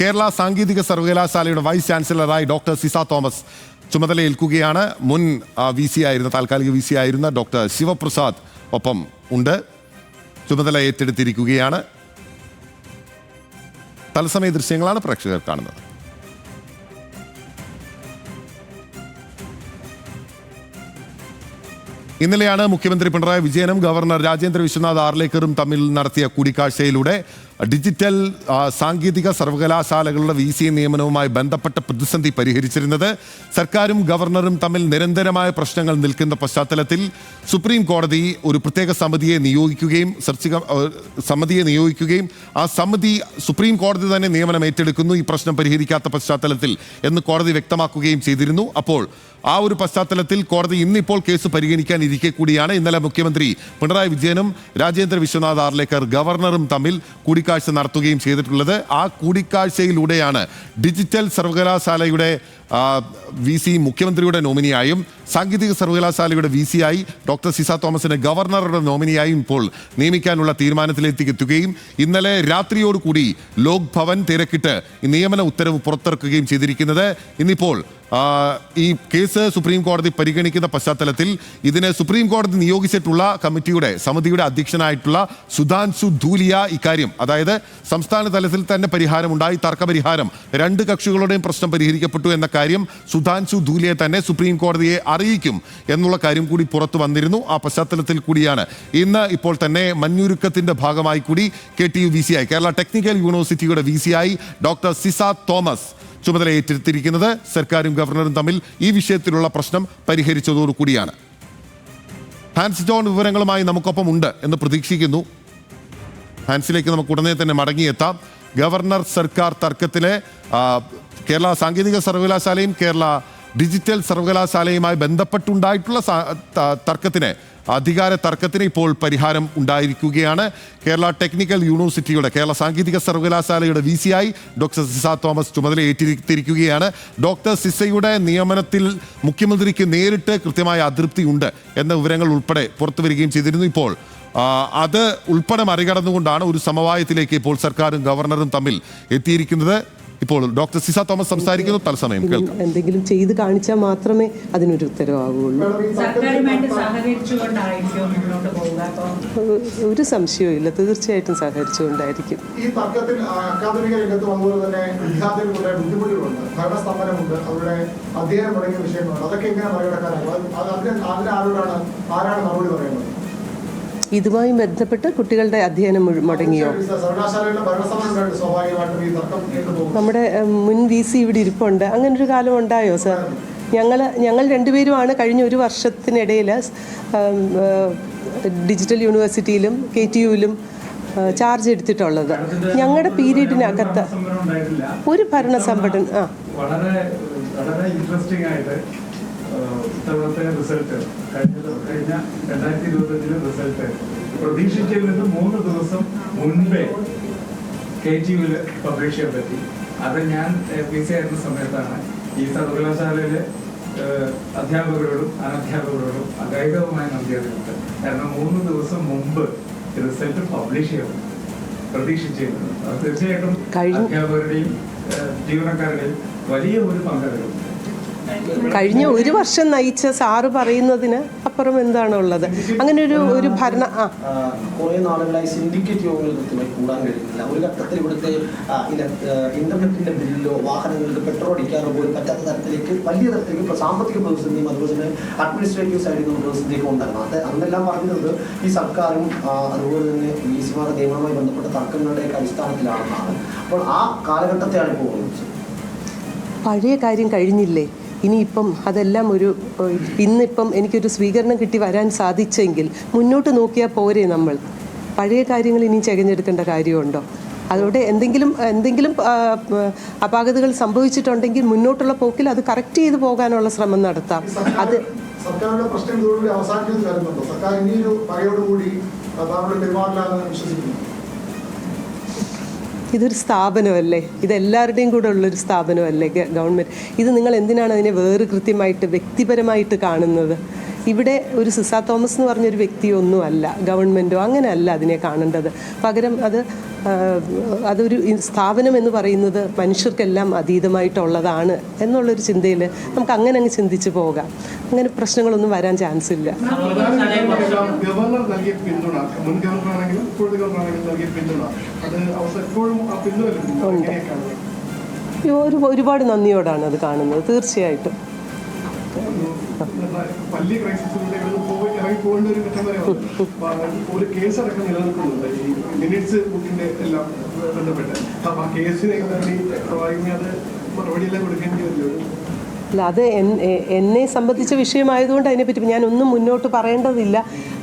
കേരള സാങ്കേതിക സർവകലാശാലയുടെ വൈസ് ചാൻസലറായി ഡോക്ടർ സിസ തോമസ് ചുമതലയേൽക്കുകയാണ്. മുൻ വി സി ആയിരുന്ന താൽക്കാലിക വി സി ആയിരുന്ന ഡോക്ടർ ശിവപ്രസാദ് ഒപ്പം ഉണ്ട്. ചുമതല ഏറ്റെടുത്തിരിക്കുകയാണ്. തത്സമയ ദൃശ്യങ്ങളാണ് പ്രേക്ഷകർ കാണുന്നത്. ഇന്നലെയാണ് മുഖ്യമന്ത്രി പിണറായി വിജയനും ഗവർണർ രാജേന്ദ്ര വിശ്വനാഥ് ആർലേക്കറും തമ്മിൽ നടത്തിയ കൂടിക്കാഴ്ചയിലൂടെ ഡിജിറ്റൽ സാങ്കേതിക സർവകലാശാലകളുടെ വി സി നിയമനവുമായി ബന്ധപ്പെട്ട പ്രതിസന്ധി പരിഹരിച്ചിരുന്നത് സർക്കാരും ഗവർണറും തമ്മിൽ നിരന്തരമായ പ്രശ്നങ്ങൾ നിൽക്കുന്ന പശ്ചാത്തലത്തിൽ സുപ്രീം കോടതി ഒരു പ്രത്യേക സമിതിയെ നിയോഗിക്കുകയും സെർച്ച് സമിതിയെ നിയോഗിക്കുകയും ആ സമിതി സുപ്രീം കോടതി തന്നെ നിയമനം ഏറ്റെടുക്കുന്നു ഈ പ്രശ്നം പരിഹരിക്കാത്ത പശ്ചാത്തലത്തിൽ എന്ന് കോടതി വ്യക്തമാക്കുകയും ചെയ്തിരുന്നു. അപ്പോൾ ആ ഒരു പശ്ചാത്തലത്തിൽ കോടതി ഇന്നിപ്പോൾ കേസ് പരിഗണിക്കാൻ ഇരിക്കെ കൂടിയാണ്. ഇന്നലെ മുഖ്യമന്ത്രി പിണറായി വിജയനും രാജേന്ദ്ര വിശ്വനാഥ് ആർലേക്കർ ഗവർണറും തമ്മിൽ കൂടിക്കാഴ്ച നടത്തുകയും ചെയ്തിട്ടുള്ളത്. ആ കൂടിക്കാഴ്ചയിലൂടെയാണ് ഡിജിറ്റൽ സർവകലാശാലയുടെ വി സി മുഖ്യമന്ത്രിയുടെ നോമിനിയായും സാങ്കേതിക സർവകലാശാലയുടെ വി സി ആയി ഡോക്ടർ സിസ തോമസിനെ ഗവർണറുടെ നോമിനിയായും ഇപ്പോൾ നിയമിക്കാനുള്ള തീരുമാനത്തിലേക്ക് ഇന്നലെ രാത്രിയോടുകൂടി ലോക് ഭവൻ തിരക്കിട്ട് നിയമന ഉത്തരവ് പുറത്തിറക്കുകയും ചെയ്തിരിക്കുന്നത്. ഇന്നിപ്പോൾ ഈ കേസ് സുപ്രീം കോടതി പരിഗണിക്കുന്ന പശ്ചാത്തലത്തിൽ ഇതിനെ സുപ്രീം കോടതി നിയോഗിച്ചിട്ടുള്ള കമ്മിറ്റിയുടെ സമിതിയുടെ അധ്യക്ഷനായിട്ടുള്ള സുധാൻസു ധൂലിയ ഇക്കാര്യം അതായത് സംസ്ഥാന തലത്തിൽ തന്നെ പരിഹാരമുണ്ടായി തർക്കപരിഹാരം രണ്ട് കക്ഷികളുടെയും പ്രശ്നം പരിഹരിക്കപ്പെട്ടു എന്ന കാര്യം സുധാൻസു ധൂലിയെ തന്നെ സുപ്രീം കോടതിയെ അറിയിക്കും എന്നുള്ള കാര്യം കൂടി പുറത്തു വന്നിരുന്നു. ആ പശ്ചാത്തലത്തിൽ കൂടിയാണ്. ഇന്ന് ഇപ്പോൾ തന്നെ മഞ്ഞുരുക്കത്തിന്റെ ഭാഗമായി കൂടി K T U V C I Kerala technical യൂണിവേഴ്സിറ്റിയുടെ വി സി ആയി ഡോക്ടർ സിസ തോമസ് ചുമതല ഏറ്റെടുത്തിരിക്കുന്നത് സർക്കാരും ഗവർണറും തമ്മിൽ ഈ വിഷയത്തിലുള്ള പ്രശ്നം പരിഹരിച്ചതോടുകൂടിയാണ് ഹാൻസ് ജോൺ വിവരങ്ങളുമായി നമുക്കൊപ്പം ഉണ്ട് എന്ന് പ്രതീക്ഷിക്കുന്നു. ഹാൻസിലേക്ക് നമുക്ക് ഉടനെ തന്നെ മടങ്ങിയെത്താം. ഗവർണർ സർക്കാർ തർക്കത്തിലെ കേരള സാങ്കേതിക സർവകലാശാലയും കേരള ഡിജിറ്റൽ സർവകലാശാലയുമായി ബന്ധപ്പെട്ടുണ്ടായിട്ടുള്ള തർക്കത്തിന് അധികാര തർക്കത്തിന് ഇപ്പോൾ പരിഹാരം ഉണ്ടായിരിക്കുകയാണ്. കേരള ടെക്നിക്കൽ യൂണിവേഴ്സിറ്റിയുടെ കേരള സാങ്കേതിക സർവകലാശാലയുടെ വി സി ആയി ഡോക്ടർ സിസ തോമസ് ചുമതല ഏറ്റിരിക്കുകയാണ് ഡോക്ടർ സിസയുടെ നിയമനത്തിൽ മുഖ്യമന്ത്രിക്ക് നേരിട്ട് കൃത്യമായ അതൃപ്തിയുണ്ട് എന്ന വിവരങ്ങൾ ഉൾപ്പെടെ പുറത്തു വരികയും ചെയ്തിരുന്നു ഇപ്പോൾ. അത് ഉൾപ്പെടെ മറികടന്നുകൊണ്ടാണ് ഒരു സമവായത്തിലേക്ക് ഇപ്പോൾ സർക്കാരും ഗവർണറും തമ്മിൽ എത്തിയിരിക്കുന്നത്. ഇപ്പോൾ ഡോക്ടർ സിസ തോമസ് സംസാരിക്കുന്നു. തത്സമയം കേൾക്കാം. എന്തെങ്കിലും ചെയ്ത് കാണിച്ചാൽ മാത്രമേ അതിനൊരു ഉത്തരവാകുള്ളൂ ഒരു സംശയവും ഇല്ല. തീർച്ചയായിട്ടും സഹകരിച്ചുകൊണ്ടായിരിക്കും. ഈ തർക്കത്തിൽ ആ, അക്കാദമിക രംഗത്തും അതുപോലെ തന്നെ വിദ്യാർത്ഥികളുടെ ബുദ്ധിമുട്ടുകളുണ്ട്. ഭരണസ്തംഭനമുണ്ട്. അവരുടെ അധ്യയനം തുടങ്ങിയ വിഷയങ്ങളുണ്ട്. അതൊക്കെ എങ്ങനെ മറികടക്കാനാകും? അത് അതിന് അതിന് ആരോടാണ് ആരാണ് മറുപടി പറയുന്നത്? ഇതുമായി ബന്ധപ്പെട്ട് കുട്ടികളുടെ അധ്യയനം മുടങ്ങിയോ? നമ്മുടെ മുൻ വി സി ഇവിടെ ഇരിപ്പുണ്ട്. അങ്ങനെ ഒരു കാലം ഉണ്ടായോ സാർ? ഞങ്ങൾ ഞങ്ങൾ രണ്ടുപേരുമാണ് കഴിഞ്ഞ ഒരു വർഷത്തിനിടയിൽ ഡിജിറ്റൽ യൂണിവേഴ്സിറ്റിയിലും കെ ടി യുവിലും ചാർജ് എടുത്തിട്ടുള്ളത്. ഞങ്ങളുടെ പീരീഡിനകത്ത് ഒരു ഭരണ സംഘടന ആ. വളരെ വളരെ ഇൻട്രസ്റ്റിംഗ് ആയിട്ട് ഏഹ്, ഇത്തവണത്തെ റിസൾട്ട്. കഴിഞ്ഞ കഴിഞ്ഞ രണ്ടായിരത്തി ഇരുപത്തഞ്ചിലെ റിസൾട്ട്. പ്രതീക്ഷിച്ചതിൽ നിന്ന് മൂന്ന് ദിവസം മുൻപേ കെ ടി യുവിൽ പബ്ലിഷ് ചെയ്യാൻ പറ്റി. അത് ഞാൻ പി സി ആയിരുന്ന സമയത്താണ് ഈ സർവകലാശാലയിലെ അധ്യാപകരോടും അനധ്യാപകരോടും അഗൈതവുമായ നന്ദി അറിയിക്കുന്നത് കാരണം മൂന്ന് ദിവസം മുമ്പ് റിസൾട്ട് പബ്ലിഷ് ചെയ്യണം പ്രതീക്ഷിച്ചിരുന്നത് അത് തീർച്ചയായിട്ടും അധ്യാപകരുടെയും ജീവനക്കാരുടെയും വലിയ ഒരു പങ്കാളികളും കഴിഞ്ഞ ഒരു വർഷം നയിച്ച സാറ് പറയുന്നതിന് അപ്പുറം എന്താണ് ഉള്ളത്? അങ്ങനെ ഒരു ഒരു ഭരണ ആ. കുറെ നാളുകളായി സിൻഡിക്കേറ്റ് യോഗങ്ങൾ കൂടാൻ കഴിയുന്നില്ല. ഒരു ഘട്ടത്തിൽ ഇവിടുത്തെ ഇന്റർനെറ്റിന്റെ ബില്ലോ വാഹനങ്ങൾക്ക് പെട്രോൾ അടിക്കാറോ പോലും പറ്റാത്ത തരത്തിലേക്ക് വലിയ തരത്തിലേക്ക് സാമ്പത്തിക പ്രതിസന്ധിയും അതുപോലെ തന്നെ അഡ്മിനിസ്ട്രേറ്റീവ് സൈഡിൽ നിന്ന് പ്രതിസന്ധിയൊക്കെ ഉണ്ടായിരുന്നു. അത് അന്നെല്ലാം പറഞ്ഞത് ഈ സർക്കാരും അതുപോലെ തന്നെ വി സിമാരുടെ നിയമവുമായി ബന്ധപ്പെട്ട തർക്കങ്ങളുടെയൊക്കെ അടിസ്ഥാനത്തിലാണെന്നാണ്. അപ്പോൾ ആ കാലഘട്ടത്തെയാണ് ഇപ്പോൾ പഴയ കാര്യം കഴിഞ്ഞില്ലേ? ഇനിയിപ്പം അതെല്ലാം ഒരു ഇന്നിപ്പം എനിക്കൊരു സ്വീകരണം കിട്ടി വരാൻ സാധിച്ചെങ്കിൽ മുന്നോട്ട് നോക്കിയാൽ പോരെ നമ്മൾ. പഴയ കാര്യങ്ങൾ ഇനി ചകഞ്ഞെടുക്കേണ്ട കാര്യമുണ്ടോ? അതോടെ എന്തെങ്കിലും എന്തെങ്കിലും അപാകതകൾ സംഭവിച്ചിട്ടുണ്ടെങ്കിൽ മുന്നോട്ടുള്ള പോക്കിൽ അത് കറക്റ്റ് ചെയ്ത് പോകാനുള്ള ശ്രമം നടത്താം. അത് സർക്കാരിന്റെ പ്രശ്നം ഇതോടുകൂടി അവസാനിക്കുന്നു കരുതുന്നുണ്ടോ സർക്കാർ ഇനിയൊരു പകയോടുകൂടി താങ്കളുടെ പെരുമാറില്ലാന്ന് വിശ്വസിക്കുന്നു. ഇതൊരു സ്ഥാപനമല്ലേ? ഇതെല്ലാവരുടെയും കൂടെ ഉള്ളൊരു സ്ഥാപനമല്ലേ ഗവൺമെന്റ് ഇത് നിങ്ങൾ എന്തിനാണ് അതിനെ വേറെ കൃത്യമായിട്ട് വ്യക്തിപരമായിട്ട് കാണുന്നത്? ഇവിടെ ഒരു സിസ തോമസ് എന്ന് പറഞ്ഞൊരു വ്യക്തിയൊന്നും അല്ല ഗവൺമെന്റോ അങ്ങനെയല്ല അതിനെ കാണേണ്ടത്. പകരം അത് അതൊരു സ്ഥാപനം എന്ന് പറയുന്നത് മനുഷ്യർക്കെല്ലാം അതീതമായിട്ടുള്ളതാണ് എന്നുള്ളൊരു ചിന്തയിൽ നമുക്ക് അങ്ങനെ അങ്ങ് ചിന്തിച്ച് പോകാം. അങ്ങനെ പ്രശ്നങ്ങളൊന്നും വരാൻ ചാൻസ് ഇല്ല ഒരു ഒരുപാട് നന്ദിയോടാണ് അത് കാണുന്നത് തീർച്ചയായിട്ടും. പോയി പോകേണ്ട ഒരു ഘട്ടം വരെ ഒരു കേസ് അടക്കം നിലനിൽക്കുന്നുണ്ട്. ഈ മിനിറ്റ്സ് ബുക്കിന്റെ എല്ലാം ബന്ധപ്പെട്ട്. അപ്പൊ ആ കേസിനെ വേണ്ടി അത് മറുപടിയെല്ലാം കൊടുക്കേണ്ടി അല്ല അത് എന്നെ സംബന്ധിച്ച വിഷയമായതുകൊണ്ട് അതിനെപ്പറ്റി ഞാൻ ഒന്നും മുന്നോട്ട് പറയേണ്ടതില്ല.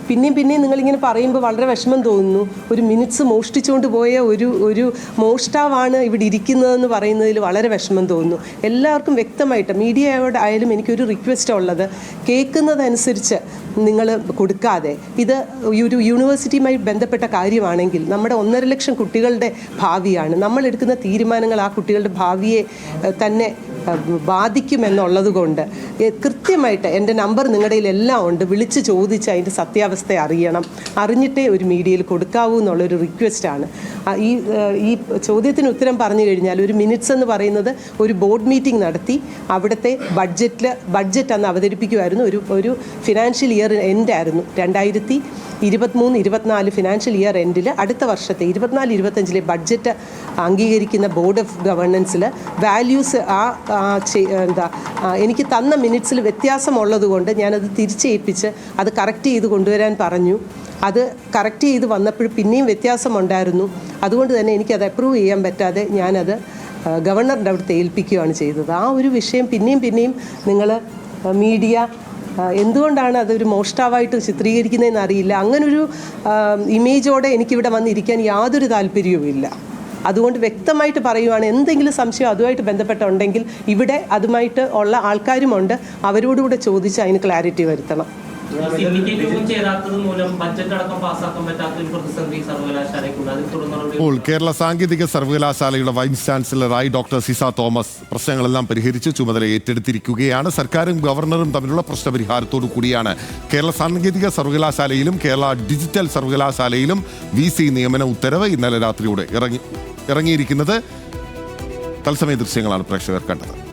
പിന്നെയും പിന്നെയും നിങ്ങളിങ്ങനെ പറയുമ്പോൾ വളരെ വിഷമം തോന്നുന്നു. ഒരു മിനിറ്റ്സ് മോഷ്ടിച്ചുകൊണ്ട് പോയ ഒരു ഒരു മോഷ്ടാവാണ് ഇവിടെ ഇരിക്കുന്നതെന്ന് പറയുന്നതിൽ വളരെ വിഷമം തോന്നുന്നു. എല്ലാവർക്കും വ്യക്തമായിട്ട് മീഡിയയോട് ആയാലും എനിക്കൊരു റിക്വസ്റ്റ് ഉള്ളത്. കേൾക്കുന്നതനുസരിച്ച് നിങ്ങൾ കൊടുക്കാതെ. ഇത് ഒരു യൂണിവേഴ്സിറ്റിയുമായി ബന്ധപ്പെട്ട കാര്യമാണെങ്കിൽ നമ്മുടെ ഒന്നര ലക്ഷം കുട്ടികളുടെ ഭാവിയാണ്. നമ്മൾ എടുക്കുന്ന തീരുമാനങ്ങൾ ആ കുട്ടികളുടെ ഭാവിയെ തന്നെ ബാധിക്കുമെന്നുള്ളത് കൊണ്ട് കൃത്യമായിട്ട് എന്റെ നമ്പർ നിങ്ങളുടെ എല്ലാം ഉണ്ട്. വിളിച്ച് ചോദിച്ച് അതിന്റെ സത്യാവസ്ഥ അറിയണം. അറിഞ്ഞിട്ടേ ഒരു മീഡിയയിൽ കൊടുക്കാവൂ എന്നുള്ളൊരു റിക്വസ്റ്റാണ് ഈ ഈ ചോദ്യത്തിന് ഉത്തരം പറഞ്ഞു കഴിഞ്ഞാൽ ഒരു മിനിറ്റ്സ് എന്ന് പറയുന്നത് ഒരു ബോർഡ് മീറ്റിംഗ് നടത്തി. അവിടുത്തെ ബഡ്ജറ്റിൽ ബഡ്ജറ്റ് അന്ന് അവതരിപ്പിക്കുമായിരുന്നു ഒരു ഒരു ഫിനാൻഷ്യൽ ഇയർ എൻഡ് ആയിരുന്നു. രണ്ടായിരത്തി ഇരുപത്തിമൂന്ന് ഇരുപത്തിനാല് ഫിനാൻഷ്യൽ ഇയർ എൻഡിൽ അടുത്ത വർഷത്തെ ഇരുപത്തിനാല് ഇരുപത്തഞ്ചിലെ ബഡ്ജറ്റ് അംഗീകരിക്കുന്ന ബോർഡ് ഓഫ് ഗവർണൻസിൽ വാല്യൂസ് ആ എന്താ എനിക്ക് തന്ന മിനിറ്റ്സിൽ വ്യത്യാസമുള്ളത് കൊണ്ട് ഞാനത് തിരിച്ചേൽപ്പിച്ച് അത് കറക്റ്റ് ചെയ്ത് കൊണ്ടുവരാൻ പറഞ്ഞു. അത് കറക്റ്റ് ചെയ്ത് വന്നപ്പോൾ പിന്നെയും വ്യത്യാസമുണ്ടായിരുന്നു. അതുകൊണ്ട് തന്നെ എനിക്കത് അപ്രൂവ് ചെയ്യാൻ പറ്റാതെ ഞാനത് ഗവർണറിന്റെ അവിടുത്തെ ഏൽപ്പിക്കുകയാണ് ചെയ്തത്. ആ ഒരു വിഷയം പിന്നെയും പിന്നെയും നിങ്ങൾ മീഡിയ എന്തുകൊണ്ടാണ് അതൊരു മോഷ്ടാവായിട്ട് ചിത്രീകരിക്കുന്നതെന്ന് അറിയില്ല. അങ്ങനൊരു ഇമേജോടെ എനിക്കിവിടെ വന്നിരിക്കാൻ യാതൊരു താല്പര്യവുമില്ല അതുകൊണ്ട് വ്യക്തമായിട്ട് പറയുവാണ് എന്തെങ്കിലും സംശയം അതുമായിട്ട് ബന്ധപ്പെട്ടുണ്ടെങ്കിൽ ഇവിടെ അതുമായിട്ട് ഉള്ള ആൾക്കാരുമുണ്ട്. അവരോടുകൂടെ ചോദിച്ച് അതിന് ക്ലാരിറ്റി വരുത്തണം. ഇപ്പോൾ കേരള സാങ്കേതിക സർവകലാശാലയുടെ വൈസ് ചാൻസലറായി ഡോക്ടർ സിസ തോമസ് പ്രശ്നങ്ങളെല്ലാം പരിഹരിച്ച് ചുമതല ഏറ്റെടുത്തിരിക്കുകയാണ്. സർക്കാരും ഗവർണറും തമ്മിലുള്ള പ്രശ്നപരിഹാരത്തോടു കൂടിയാണ്. കേരള സാങ്കേതിക സർവകലാശാലയിലും കേരള ഡിജിറ്റൽ സർവകലാശാലയിലും വി സി നിയമന ഉത്തരവ് ഇന്നലെ രാത്രിയോടെ ഇറങ്ങി ഇറങ്ങിയിരിക്കുന്നത്. തത്സമയ ദൃശ്യങ്ങളാണ് പ്രേക്ഷകർ കണ്ടത്.